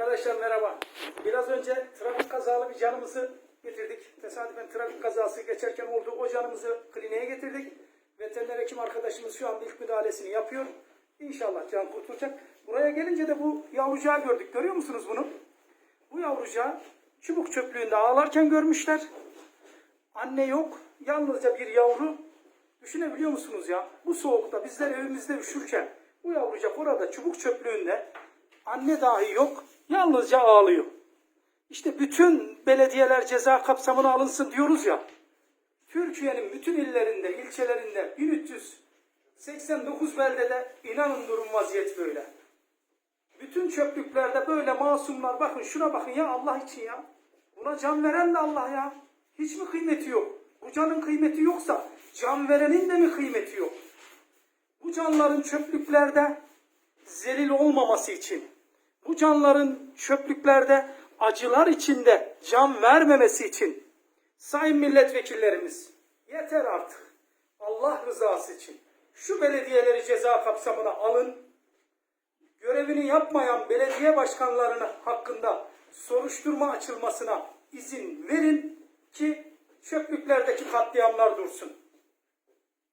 Arkadaşlar merhaba. Biraz önce trafik kazalı bir canımızı getirdik. Tesadüfen trafik kazası geçerken oldu. O canımızı kliniğe getirdik. Veteriner hekim arkadaşımız şu an ilk müdahalesini yapıyor. İnşallah can kurtulacak. Buraya gelince de bu yavrucağı gördük. Görüyor musunuz bunu? Bu yavrucağı çubuk çöplüğünde ağlarken görmüşler. Anne yok. Yalnızca bir yavru. Düşünebiliyor musunuz ya? Bu soğukta bizler evimizde üşürken bu yavrucak orada çubuk çöplüğünde anne dahi yok. Yalnızca ağlıyor. İşte bütün belediyeler ceza kapsamına alınsın diyoruz ya. Türkiye'nin bütün illerinde, ilçelerinde 1389 beldede inanın durum vaziyet böyle. Bütün çöplüklerde böyle masumlar bakın şuna bakın ya Allah için ya. Buna can veren de Allah ya. Hiç mi kıymeti yok? Bu canın kıymeti yoksa can verenin de mi kıymeti yok? Bu canların çöplüklerde zelil olmaması için, bu canların çöplüklerde acılar içinde can vermemesi için sayın milletvekillerimiz yeter artık. Allah rızası için şu belediyeleri ceza kapsamına alın görevini yapmayan belediye başkanlarının hakkında soruşturma açılmasına izin verin ki çöplüklerdeki katliamlar dursun.